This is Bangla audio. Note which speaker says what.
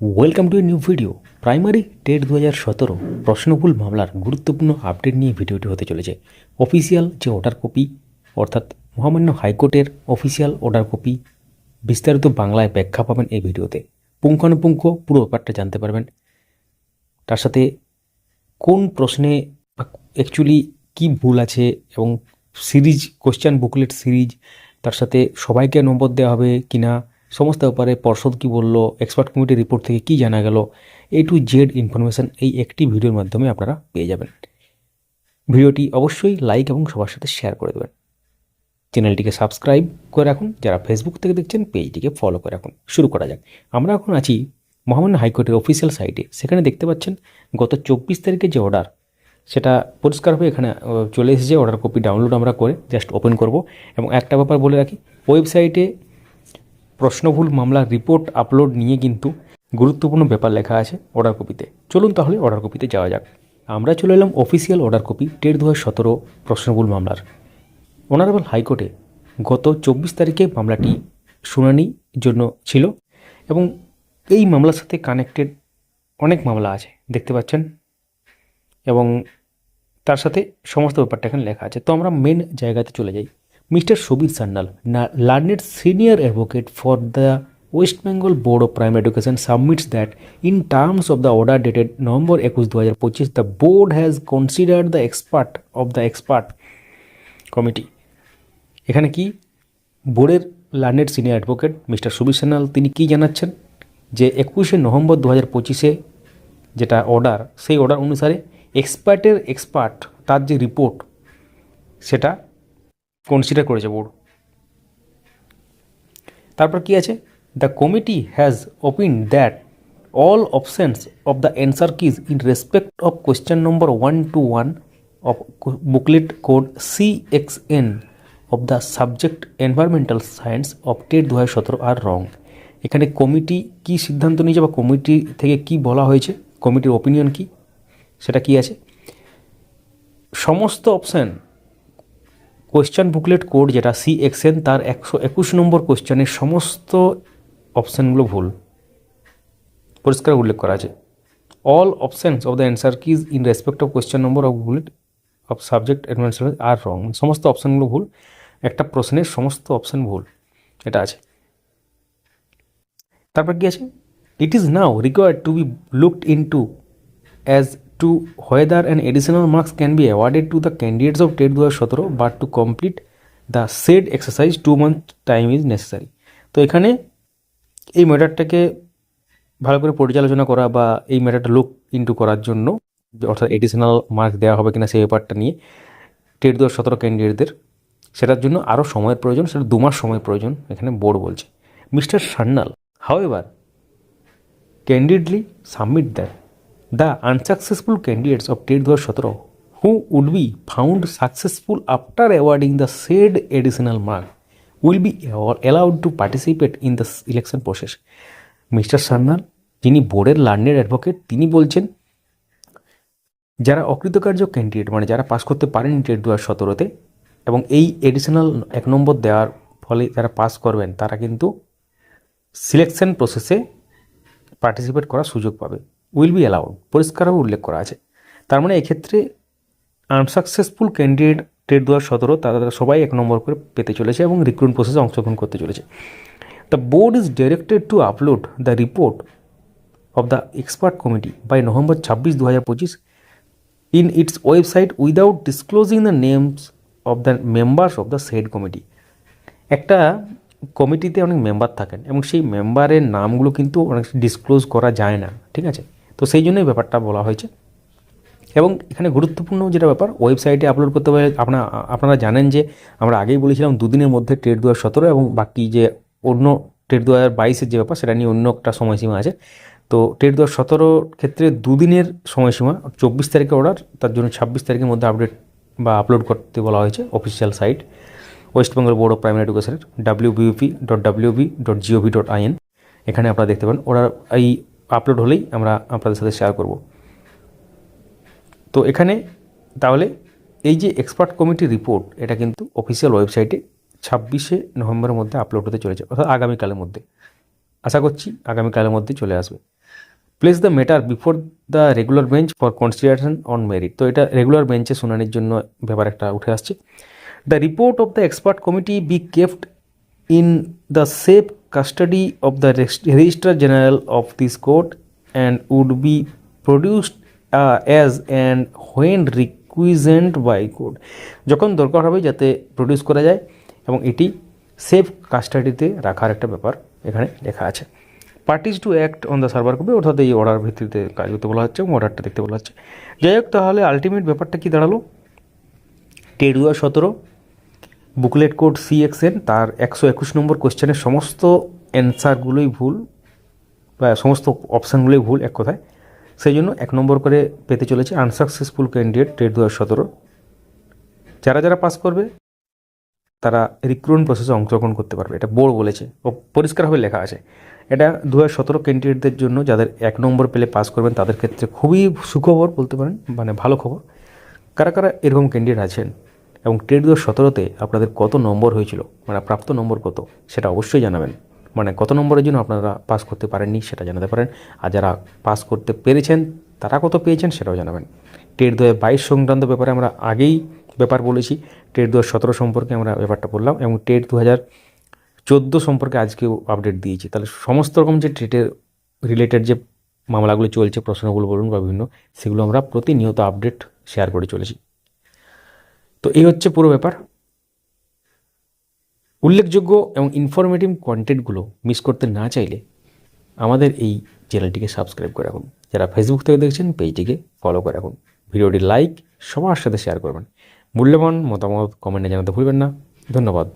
Speaker 1: Welcome to a new video primary TET দু হাজার সতেরো। প্রশ্নভুল মামলার গুরুত্বপূর্ণ আপডেট নিয়ে ভিডিওটি হতে চলেছে। অফিসিয়াল যে অর্ডার কপি অর্থাৎ মহামান্য হাইকোর্টের অফিসিয়াল অর্ডার কপি বিস্তারিত বাংলায় ব্যাখ্যা পাবেন এই ভিডিওতে পুঙ্খানুপুঙ্খ পুরো ব্যাপারটা জানতে পারবেন। তার সাথে কোন প্রশ্নে অ্যাকচুয়ালি কি ভুল আছে এবং সিরিজ কোশ্চেন বুকলেট সিরিজ, তার সাথে সবাইকে নম্বর দেওয়া হবে কিনা সমস্ত ব্যাপারে পর্ষদ কি বলল এক্সপার্ট কমিটির রিপোর্ট থেকে কি জানা গেল এ টু জেড ইনফরমেশন এই একটি ভিডিওর মাধ্যমে আপনারা পেয়ে যাবেন। ভিডিওটি অবশ্যই লাইক এবং সবার সাথে শেয়ার করে দেবেন। চ্যানেলটিকে সাবস্ক্রাইব করে রাখুন। যারা ফেসবুক থেকে দেখছেন পেজটিকে ফলো করে রাখুন। শুরু করা যাক। আমরা এখন আছি মহামান্য হাইকোর্টের অফিসিয়াল সাইটে সেখানে দেখতে পাচ্ছেন, গত চব্বিশ তারিখে যে অর্ডার সেটা পরিষ্কারভাবে এখানে চলে এসেছে। অর্ডার কপি ডাউনলোড আমরা করে জাস্ট ওপেন করব। এবং একটা ব্যাপার বলে রাখি ওয়েবসাইটে প্রশ্নভুল মামলার রিপোর্ট আপলোড নিয়ে কিন্তু গুরুত্বপূর্ণ ব্যাপার লেখা আছে অর্ডার কপিতে চলুন তাহলে অর্ডার কপিতে যাওয়া যাক। আমরা চলে এলাম অফিসিয়াল অর্ডার কপি টেট দু সতেরো প্রশ্নভুল মামলার। অনারেবল হাইকোর্টে গত চব্বিশ তারিখে মামলাটি শুনানির জন্য ছিল এবং এই মামলার সাথে কানেক্টেড অনেক মামলা আছে, দেখতে পাচ্ছেন? এবং তার সাথে সমস্ত ব্যাপারটা এখানে লেখা আছে। তো আমরা মেন জায়গাতে চলে যাই। Mister Subir Sanyal learned senior advocate for the West Bengal board of primary education submits that in terms of the order dated November একুশ দু হাজার পঁচিশ, the board has considered the expert of the expert committee. এখানে কি? বোর্ডের learned senior advocate mister Subir Sanyal, তিনি কি জানাচ্ছেন? যে একুশে নভেম্বর দু হাজার পঁচিশে যেটা অর্ডার, সেই অর্ডার অনুসারে এক্সপার্টের এক্সপার্ট, তার যে রিপোর্ট, সেটা কনসিডার করেছে বোর্ড তারপর কি আছে? The committee has opine that all options of the answer keys in respect of question number one two one of booklet code C X N of the subject environmental science of TET দু হাজার সতেরো আর রং এখানে কমিটি কি সিদ্ধান্ত নিয়েছে বা কমিটি থেকে কি বলা হয়েছে? কমিটির ওপিনিয়ন কি? সেটা কি আছে? সমস্ত অপশান কোয়েশ্চেন বুকলেট কোড যেটা সি এক্সএন তার একশো একুশ নম্বর কোয়েশ্চেনের সমস্ত অপশানগুলো ভুল। পরিষ্কার উল্লেখ করা আছে। All options of the answer keys in respect of question number of booklet of subject advance are wrong সমস্ত অপশানগুলো ভুল। একটা প্রশ্নের সমস্ত অপশান ভুল। এটা আছে। তারপর কি আছে? It is now required to be looked into as to whether and additional marks can be awarded to the candidates of TET দু হাজার সতেরো but to complete the said exercise two month time is necessary তো এখানে এই ম্যাটারটাকে ভালো করে পর্যালোচনা করা বা এই ম্যাটারটা লুক ইনটু করার জন্য, অর্থাৎ এডিশনাল মার্কস দেওয়া হবে কিনা সেই ব্যাপারটা নিয়ে টেট দু হাজার সতেরো ক্যান্ডিডেটদের সেটার জন্য আরও সময়ের প্রয়োজন, সেটা দু মাস সময় প্রয়োজন, এখানে বোর্ড বলছে। Mister Sannal however candidly submit that the unsuccessful candidates of TET দু হাজার সতেরো who would be found successful after awarding the said additional mark will be allowed to participate in the election process mister Sannal যিনি বোর্ডের লার্নের অ্যাডভোকেট তিনি বলছেন, যারা অকৃতকার্য ক্যান্ডিডেট মানে যারা পাস করতে পারেন টেট দু সতেরোতে এবং এই এডিশনাল এক নম্বর দেওয়ার ফলে যারা পাস করবেন, তারা কিন্তু সিলেকশন প্রসেসে পার্টিসিপেট করার সুযোগ পাবে। উইল বি অ্যালাউড পরিষ্কারভাবে উল্লেখ করা আছে। তার মানে এক্ষেত্রে আনসাকসেসফুল ক্যান্ডিডেট টেট দু হাজার সতেরো তারা সবাই এক নম্বর করে পেতে চলেছে এবং রিক্রুটমেন্ট প্রসেসে অংশগ্রহণ করতে চলেছে। The board is directed to upload the report of the expert committee by November ছাব্বিশ দু হাজার পঁচিশ in its website without disclosing the names of the members of the said committee একটা কমিটিতে অনেক মেম্বার থাকেন এবং সেই মেম্বারের নামগুলো কিন্তু অনেক ডিসক্লোজ করা যায় না, ঠিক আছে? তো সেই জন্যই ব্যাপারটা বলা হয়েছে। এবং এখানে গুরুত্বপূর্ণ যেটা ব্যাপার, ওয়েবসাইটে আপলোড করতে হবে আপনারা আপনারা জানেন যে আমরা আগেই বলেছিলাম দুদিনের মধ্যে ট্রেড দু সতেরো এবং বাকি যে অন্য ট্রেড দু হাজার বাইশের যে ব্যাপার, সেটা নিয়ে অন্য একটা সময়সীমা আছে। তো ট্রেড দু সতেরোর ক্ষেত্রে দুদিনের সময়সীমা, চব্বিশ তারিখে অর্ডার তার জন্য ছাব্বিশ তারিখের মধ্যে আপডেট বা আপলোড করতে বলা হয়েছে official site West Bengal board of primary এডুকেশনের W B U P dot W B dot G O V dot I N এখানে আপনারা দেখতে পান ওরা এই আপলোড হলেই আমরা আপনাদের সাথে শেয়ার করব। তো এখানে তাহলে এই যে এক্সপার্ট কমিটির রিপোর্ট এটা কিন্তু অফিসিয়াল ওয়েবসাইটে ছাব্বিশে নভেম্বরের মধ্যে আপলোড হতে চলেছে, অর্থাৎ আগামীকালের মধ্যে। আশা করছি আগামীকালের মধ্যে চলে আসবে। Place the matter before the regular bench for consideration on merit তো এটা রেগুলার বেঞ্চে শুনানির জন্য ব্যাপার একটা উঠে আসছে। The report of the expert committee be kept in the safe custody of the registrar general of this court and would be produced as and when requisitioned by court যখন দরকার হবে যাতে প্রডিউস করা যায় এবং এটি সেফ কাস্টাডিতে রাখার একটা ব্যাপার এখানে লেখা আছে। Parties to act on the server copy অর্থাৎ এই অর্ডার ভিত্তিতে কাজ করতে বলা হচ্ছে এবং অর্ডারটা দেখতে বলা হচ্ছে। যাই হোক, তাহলে আলটিমেট ব্যাপারটা কি দাঁড়াল? দু সতেরো বুকলেট কোড সি এক্সএন তার একশো একুশ নম্বর কোশ্চেনের সমস্ত অ্যান্সারগুলোই ভুল, বা সমস্ত অপশানগুলোই ভুল এক কথায়। সেই জন্য এক নম্বর করে পেতে চলেছে আনসাকসেসফুল ক্যান্ডিডেট টেট দু সতেরো। যারা যারা পাস করবে, তারা রিক্রুটমেন্ট প্রসেসে অংশগ্রহণ করতে পারবে। এটা বোর্ড বলেছে, ও পরিষ্কারভাবে লেখা আছে। এটা দু হাজার সতেরো ক্যান্ডিডেটদের জন্য যাদের এক নম্বর পেলে পাস করবেন, তাদের ক্ষেত্রে খুবই সুখবর বলতে পারেন মানে ভালো খবর। কারা কারা এরকম ক্যান্ডিডেট আছেন? এবং টেট দু সতেরোতে আপনাদের কত নম্বর হয়েছিল? মানে প্রাপ্ত নম্বর কত? সেটা অবশ্যই জানাবেন। মানে কত নম্বরের জন্য আপনারা পাস করতে পারেননি সেটা জানাতে পারেন। আর যারা পাস করতে পেরেছেন, তারা কত পেয়েছেন সেটাও জানাবেন। টেট দু বাইশ সংক্রান্ত ব্যাপারে আমরা আগেই ব্যাপার বলেছি। টেট দু সতেরো সম্পর্কে আমরা ব্যাপারটা বললাম এবং টেট দু হাজার চোদ্দ সম্পর্কে আজকেও আপডেট দিয়েছি। তাহলে সমস্ত রকম যে টেটের রিলেটেড যে মামলাগুলো চলছে, প্রশ্নগুলো বলুন বা বিভিন্ন, সেগুলো আমরা প্রতিনিয়ত আপডেট শেয়ার করে চলেছি। তো এই হচ্ছে পুরো ব্যাপার। উল্লেখযোগ্য এবং ইনফরমেটিভ কন্টেন্টগুলো মিস করতে না চাইলে আমাদের এই চ্যানেলটিকে সাবস্ক্রাইব করে রাখুন। যারা ফেসবুক থেকে দেখছেন পেজটিকে ফলো করে রাখুন। ভিডিওটি লাইক সবার সাথে শেয়ার করবেন। মূল্যবান মতামত কমেন্টে জানাতে ভুলবেন না। ধন্যবাদ।